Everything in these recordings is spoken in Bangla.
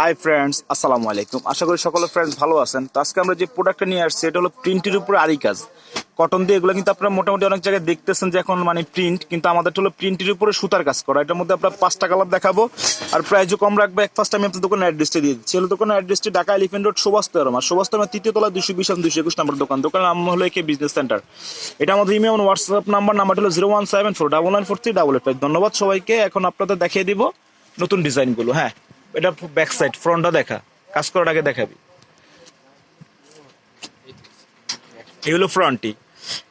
হাই ফ্রেন্ডস আসসালামু আলাইকুম আশা করি সকলে ফ্রেন্ডস ভালো আছেন। তো আজকে আমরা যে প্রোডাক্টটা নিয়ে আসছি, এটা হলো প্রিন্টের উপরে আরি কাজ। কটন দিয়ে এগুলো কিন্তু আপনারা মোটামুটি অনেক জায়গায় দেখতেছেন যে এখন মানে প্রিন্ট কিন্তু আমাদের হলো প্রিন্টের উপরে সুতার কাজ করা। এটার মধ্যে আমরা পাঁচটা কালার দেখাবো। আর প্রাইজও কম রাখব। এক ফার্স্ট আমি আপনার দোকানের অ্যাড্রেসটা দিয়ে দিচ্ছি। হলো দোকানের অ্যাড্রেসটি ঢাকা এলিফেন্ট রোড সুবাস্তরম আর সুবাস্তরমের তৃতীয় তলা দুশো বিশ দুশো একুশ নম্বর দোকান। দোকানের নাম হলো একে বিজনেস সেন্টার এটা আমাদের ইমেল হোয়াটসঅ্যাপ নাম্বার নাম্বারটা হলো zero one seven four double nine four three double eight ধন্যবাদ সবাইকে। এখন আপনাদের দেখিয়ে দিব নতুন ডিজাইনগুলো হ্যাঁ। এটা ব্যাক সাইড ফ্রন্টটা দেখা। কাজ করার আগে দেখাবি। এগুলো ফ্রন্টটি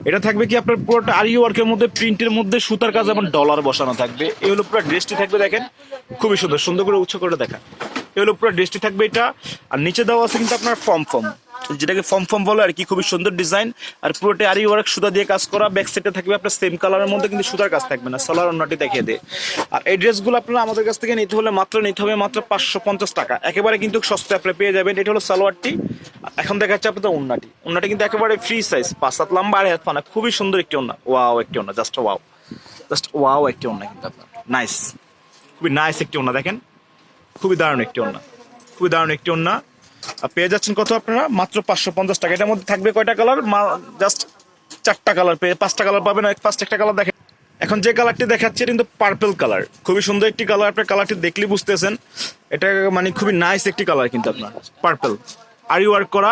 এটা থাকবে কি আপনার পুরোটা আর ইউ ওয়ার্কের মধ্যে প্রিন্টের মধ্যে, সুতার কাজ এবং ডলার বসানো থাকবে। এই হলো পুরো ড্রেসটি থাকবে, দেখেন। খুবই সুন্দর সুন্দর করে উচ্চ করে দেখা। এই হলো পুরো ড্রেসটি থাকবে এটা। আর নিচে দেওয়া আছে কিন্তু আপনার ফর্ম ফর্ম যেটাকে ফর্ম ফর্ম বলে আর কি, খুবই সুন্দর ডিজাইন আর পুরোটা আরি ওয়ার্ক সুতা দিয়ে কাজ করা ব্যাক সাইডে থাকবে আপনার সেম কালারের মধ্যে, কিন্তু সুতার কাজ থাকবে না সালার অন্যটি দেখিয়ে দেয় আর এই ড্রেসগুলো আপনারা আমাদের কাছ থেকে নিতে হলে মাত্র নিতে হবে মাত্র পাঁচশো পঞ্চাশ টাকা। একেবারে কিন্তু সস্তায় আপনি পেয়ে যাবেন, এটা হলো সালোয়ারটি। এখন দেখা যাচ্ছে আপনাদের উন্নাটি উন্নাটি কিন্তু একেবারে ফ্রি সাইজ পাঁচ সাত লম্বা, আড়াই হাত পানা, খুবই সুন্দর একটি ওন্না। ওয়াও একটি ওন্না জাস্ট ওয়াও জাস্ট ওয়াও একটি ওন্না কিন্তু আপনার। নাইস খুবই নাইস একটি ওন্না, দেখেন। খুবই দারুণ একটি ওন্না। খুবই দারুণ একটি আর পেয়ে যাচ্ছেন কত আপনারা? মাত্র পাঁচশো পঞ্চাশ টাকা। এটার মধ্যে থাকবে কয়টা কালার জাস্ট চারটা কালার পেয়ে, পাঁচটা কালার পাবেন। ফার্স্ট একটা কালার দেখেন। এখন যে কালারটি দেখাচ্ছে কিন্তু পার্পেল কালার খুবই সুন্দর একটি কালার আপনার কালারটি দেখলে বুঝতেছেন। এটা মানে খুবই নাইস একটি কালার কিন্তু আপনার পার্পল আরি ওয়ার্ক করা,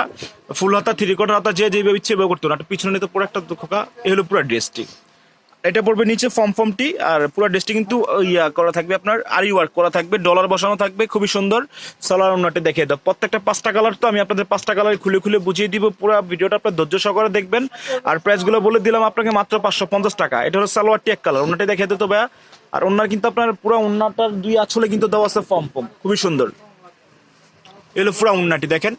ফুল হাতা থ্রি কোয়ার্টার হাতা, যে যেভাবে ইচ্ছে ব্যবহার করতো না একটা পিছনে নিতে পুরো একটা খোকা এই হলো পুরো ড্রেসটি এটা পড়বে নিচে ফর্ম ফর্মটি আর পুরো ড্রেসটি কিন্তু ইয়া করা থাকবে আপনার, আরি ওয়ার্ক করা থাকবে ডলার বসানো থাকবে, খুবই সুন্দর। সালোয়ার ওনাটি দেখিয়ে দাও। প্রত্যেকটা পাঁচটা কালার তো আমি আপনাদের পাঁচটা কালার খুলে খুলে বুঝিয়ে দিব, পুরো ভিডিওটা আপনার ধৈর্য সহকারে দেখবেন। আর প্রাইসগুলো বলে দিলাম আপনাকে মাত্র পাঁচশো পঞ্চাশ টাকা। এটা হলো সালোয়ারটি এক কালার ওনাটি দেখিয়ে দিতে ভাইয়া। আর ওনার কিন্তু আপনার পুরো ওনাটার দুই আছলে কিন্তু দেওয়া আছে ফর্ম ফর্ম খুবই সুন্দর। এলো পুরো উন্নাটি দেখেন।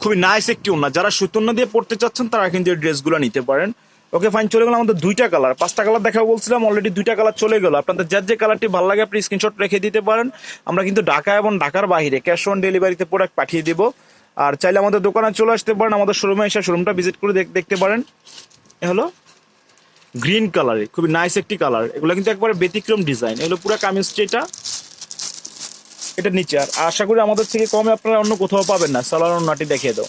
খুবই নাইস একটি উন্না যারা সুতন্না দিয়ে পড়তে চাচ্ছেন, তারা কিন্তু এই ড্রেসগুলো নিতে পারেন। ওকে ফাইন চলে গেল আমাদের দুইটা কালার পাঁচটা কালার দেখা বলছিলাম অলরেডি দুইটা কালার চলে গেল। আপনাদের যার যে কালারটি ভালো লাগে, আপনি স্ক্রিনশট রেখে দিতে পারেন। আমরা কিন্তু ঢাকা এবং ঢাকার বাইরে ক্যাশ অন ডেলিভারিতে প্রোডাক্ট পাঠিয়ে দিব। আর চাইলে আমাদের দোকানে চলে আসতে পারেন, আমাদের শোরুমে এসে শোরুমটা ভিজিট করে দেখতে পারেন। এ হলো গ্রিন কালারে খুবই নাইস একটি কালার এগুলো কিন্তু একবারে ব্যতিক্রম ডিজাইন এগুলো পুরো কামিজটি এটা এটা নিচে। আর আশা করি আমাদের থেকে কমে আপনারা অন্য কোথাও পাবেন না। সালার অন্যটি দেখিয়ে দাও।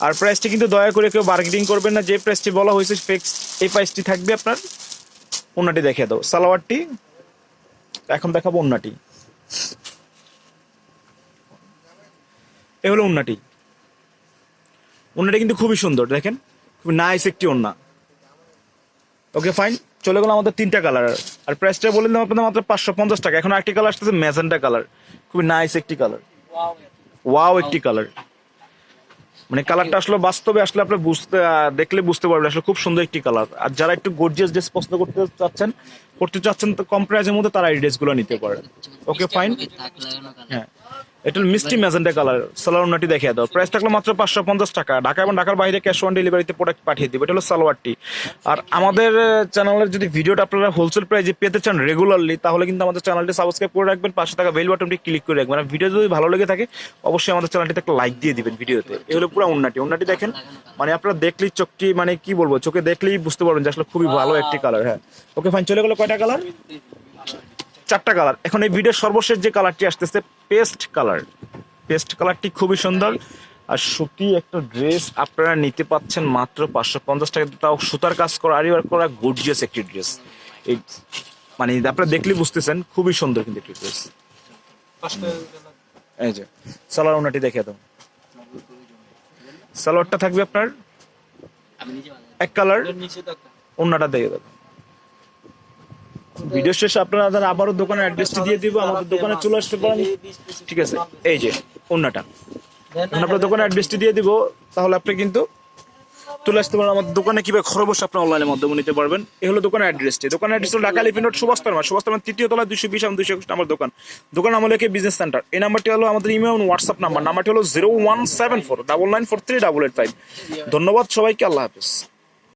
আর প্রাইসটি কিন্তু দয়া করে কেউ বার্গেনিং করবেন না, যে প্রাইসটি বলা হয়েছে ফিক্স এই প্রাইসটি থাকবে আপনার অন্যটি দেখিয়ে দাও। সালোয়ারটি এখন দেখাবো অন্যটি এ হলো অন্যটি অন্যটি কিন্তু খুবই সুন্দর, দেখেন? খুবই নাইস একটি ওন্না ওকে ফাইন চলে গেল আমাদের তিনটা কালার আর প্রাইসটা বলে দিলাম আপনাদের মাত্র পাঁচশো পঞ্চাশ টাকা। এখন একটি কালার আসতেছে ম্যাজেন্টা কালার খুবই নাইস একটি কালার ওয়াও একটি কালার মানে কালারটা আসলে বাস্তবে আসলে আপনি বুঝতে দেখলে বুঝতে পারবেন আসলে খুব সুন্দর একটি কালার আর যারা একটু গর্জিয়াস ড্রেস পছন্দ করতে চাচ্ছেন করতে চাচ্ছেন তো কম প্রাইসের মধ্যে তারা এই ড্রেসগুলো নিতে পারেন। ওকে ফাইন হ্যাঁ। এটা মিষ্টি ম্যাজেন্টা কালার। সালোয়ারটি দেখিয়ে দাও। প্রাইস থাকল মাত্র পাঁচশো পঞ্চাশ টাকা। ঢাকা এবং ঢাকার বাইরে ক্যাশ অন ডেলিভারিতে প্রোডাক্ট পাঠিয়ে দিব। এটা হলো সালোয়ারটি। আর আমাদের চ্যানেলের যদি ভিডিওটা আপনারা হোলসেল প্রাইসে পেতে চান রেগুলারলি তাহলে কিন্তু আমাদের চ্যানেলটি সাবস্ক্রাইব করে রাখবেন, পাশে থাকা বেল বাটনটি ক্লিক করে রাখবেন। আর ভিডিও যদি ভালো লেগে থাকে, অবশ্যই আমাদের চ্যানেলটিতে একটা লাইক দিয়ে দিবেন ভিডিওতে এই হলো পুরো উন্নাটি উন্নাটি দেখেন মানে আপনারা দেখলেই চোখটি মানে কি বলব, চোখে দেখলেই বুঝতে পারবেন যে আসলে খুবই ভালো একটি কালার হ্যাঁ। ওকে ফাইন চলে গেলো কয়টা কালার চারটা কালার এখন এই ভিডিওর সর্বশেষ যে কালারটি আসতেছে পেস্ট কালার। পেস্ট কালারটি খুবই সুন্দর। আর সুতি একটা ড্রেস আপনারা নিতে পাচ্ছেন মাত্র পাঁচশো পঞ্চাশ টাকা। তাও সুতার কাজ করা আর ওয়ার্ক করা গর্জিয়াস একটি ড্রেস। এই মানে আপনারা দেখলে বুঝতেছেন খুবই সুন্দর কিন্তু একটি ড্রেস। এই যে সালোয়ার ওনাটি দেখে দাও। সালোয়ারটা থাকবে আপনার এক কালার অন্যটা দেখে দেবো ভিডিও শেষে আপনারা আমাদের আবারও দোকানের অ্যাড্রেসটি দিয়ে দিব, আমাদের দোকানে চলে আসতে পারেন। ঠিক আছে, এই যে অন্যটা আপনার দোকানের অ্যাড্রেসটি দিয়ে দিব, তাহলে আপনি কিন্তু চলে আসতে পারেন আমাদের দোকানে। কীভাবে ঘরে বসে আপনি অনলাইনের মাধ্যমে নিতে পারবেন এই হলো দোকানের অ্যাড্রেসটি দোকানের অ্যাড্রেস হলো ঢাকা লিফিনোট সুবাস্তরমা সুবাস্তরমা তৃতীয় তলা দুশো বিশ এবং দুশো একুশ আমার দোকান। দোকান আমার লেখে বিজনেস সেন্টার এই নাম্বারটি হলো আমাদের ইমেল এবং হোয়াটসঅ্যাপ নাম্বার নাম্বারটি হলো zero one seven four double nine four three double eight five ধন্যবাদ সবাইকে, আল্লাহ হাফিজ।